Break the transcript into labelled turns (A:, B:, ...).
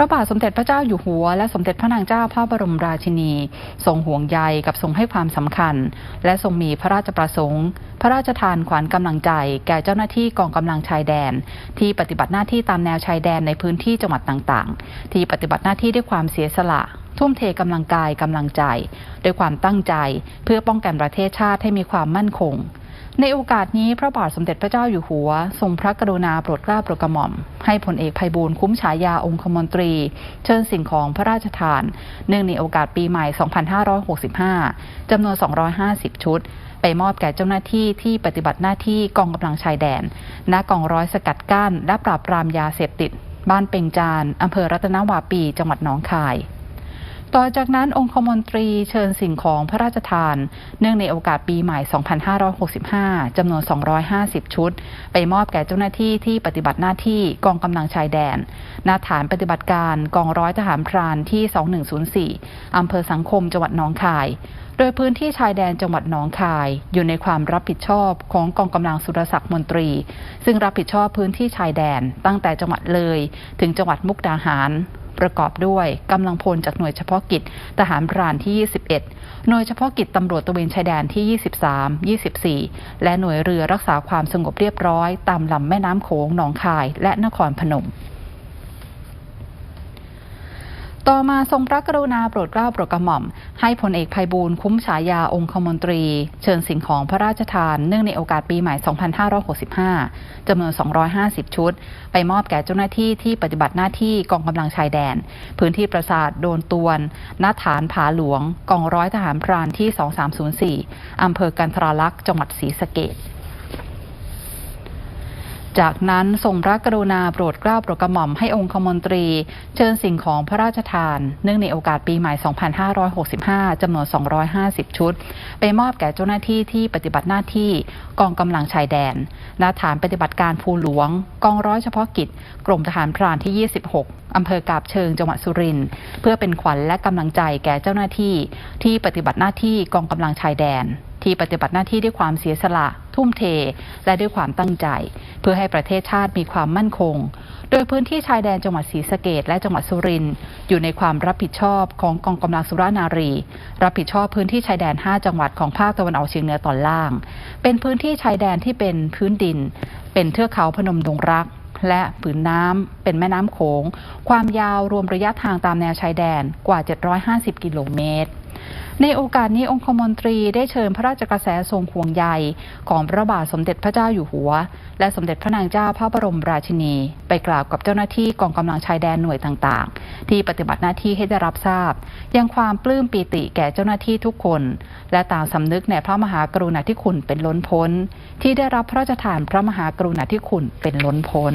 A: ระบาทสมเด็จพระเจ้าอยู่หัว และสมเด็จพระนางเจ้าพระบรมราชินี ทรงห่วงใยกับทรงให้ความสำคัญ และทรงมีพระราชประสงค์ พระราชทานขวัญกำลังใจ แก่เจ้าหน้าที่กองกำลังชายแดน ที่ปฏิบัติหน้าที่ตามแนวชายแดนในพื้นที่จังหวัดต่างๆ ที่ปฏิบัติหน้าที่ด้วยความเสียสละทุ่มเทกำลังกายกำลังใจ ด้วยความตั้งใจ เพื่อป้องกันประเทศชาติให้มีความมั่นคง ในโอกาสนี้พระบาทสมเด็จพระเจ้าอยู่หัว ทรงพระกรุณาโปรดเกล้าโปรดกระหม่อม ให้พลเอกภัยบูลย์คุ้มฉายาองคมนตรี เชิญสิ่งของพระราชทาน เนื่องในโอกาสปีใหม่ 2565 จำนวน 250 ชุด ไปมอบแก่เจ้าหน้าที่ที่ปฏิบัติหน้าที่กองกำลังชายแดน ณ กองร้อยสกัดกั้น และปราบปรามยาเสพติด บ้านเป่งจานอำเภอรัตนวาปี จังหวัดหนองคาย ต่อจากนั้นองคมนตรีเชิญสิ่งของพระราชทาน เนื่องในโอกาสปีใหม่ 2565 จำนวน 250 ชุด ไปมอบแก่เจ้าหน้าที่ที่ปฏิบัติหน้าที่กองกำลังชายแดนณฐานปฏิบัติการกองร้อยทหารพรานที่ 2104 อำเภอสังคมจังหวัดหนองคาย โดยพื้นที่ชายแดนจังหวัดหนองคาย อยู่ในความรับผิดชอบของกองกำลังสุรศักดิ์มนตรี ซึ่งรับผิดชอบพื้นที่ชายแดนตั้งแต่จังหวัดเลย ถึงจังหวัดมุกดาหาร ประกอบด้วยกำลังพลจากหน่วยเฉพาะกิจทหารพรานที่ 21 หน่วยเฉพาะกิจตำรวจตะเวนชายแดนที่ 23 24 และหน่วยเรือรักษาความสงบเรียบร้อย ตามลำแม่น้ำโขงหนองคาย และนครพนม ต่อมาทรงพระกรุณาโปรดเกล้าโปรดกระหม่อม ให้พลเอกภัยบูลย์คุ้มฉายาองคมนตรี เชิญสิ่งของพระราชทาน เนื่องในโอกาสปีใหม่ 2565จำนวน 250 ชุด ไปมอบแก่เจ้าหน้าที่ที่ปฏิบัติหน้าที่กองกำลังชายแดน พื้นที่ปราสาทโดนตวนณฐานผาหลวง กองร้อยทหารพรานที่ 2304อำเภอกันทราลักษ์จังหวัดศรีสะเกษ จากนั้นทรงพระกรุณาโปรดเกล้าโปรดกระหม่อมให้องคมนตรี เชิญสิ่งของพระราชทาน เนื่องในโอกาสปีใหม่ 2565 จำนวน 250 ชุด ไปมอบแก่เจ้าหน้าที่ที่ปฏิบัติหน้าที่กองกำลังชายแดนณฐานปฏิบัติการภูหลวง กองร้อยเฉพาะกิจ กรมทหารพรานที่ 26 อำเภอกาบเชิง จังหวัดสุรินทร์ เพื่อเป็นขวัญและกำลังใจแก่เจ้าหน้าที่ ที่ปฏิบัติหน้าที่กองกำลังชายแดน ที่ปฏิบัติหน้าที่ด้วยความเสียสละ ทุ่มเท และด้วยความตั้งใจ เพื่อให้ประเทศชาติมีความมั่นคง โดยพื้นที่ชายแดนจังหวัดศรีสะเกดและจังหวัดสุรินทร์อยู่ในความรับผิดชอบของกองกำลังสุรานารี รับผิดชอบพื้นที่ชายแดน 5 จังหวัดของภาคตะวันออกเฉียงเหนือตอนล่าง เป็นพื้นที่ชายแดนที่เป็นพื้นดิน เป็นเทือกเขาพนมดงรักและผืนน้ำเป็นแม่น้ำโขง ความยาวรวมระยะทางตามแนวชายแดนกว่า 750 กิโลเมตร ในโอกาสนี้องคมนตรีได้เชิญพระราชกระแสทรงห่วงใยของพระบาทสมเด็จพระเจ้าอยู่หัว และสมเด็จพระนางเจ้าพระบรมราชินี ไปกล่าวกับเจ้าหน้าที่กองกำลังชายแดนหน่วยต่างๆ ที่ปฏิบัติหน้าที่ให้ได้รับทราบ ยังความปลื้มปีติแก่เจ้าหน้าที่ทุกคน และต่างสำนึกในพระมหากรุณาธิคุณเป็นล้นพ้น ที่ได้รับพระราชทานพระมหากรุณาธิคุณเป็นล้นพ้น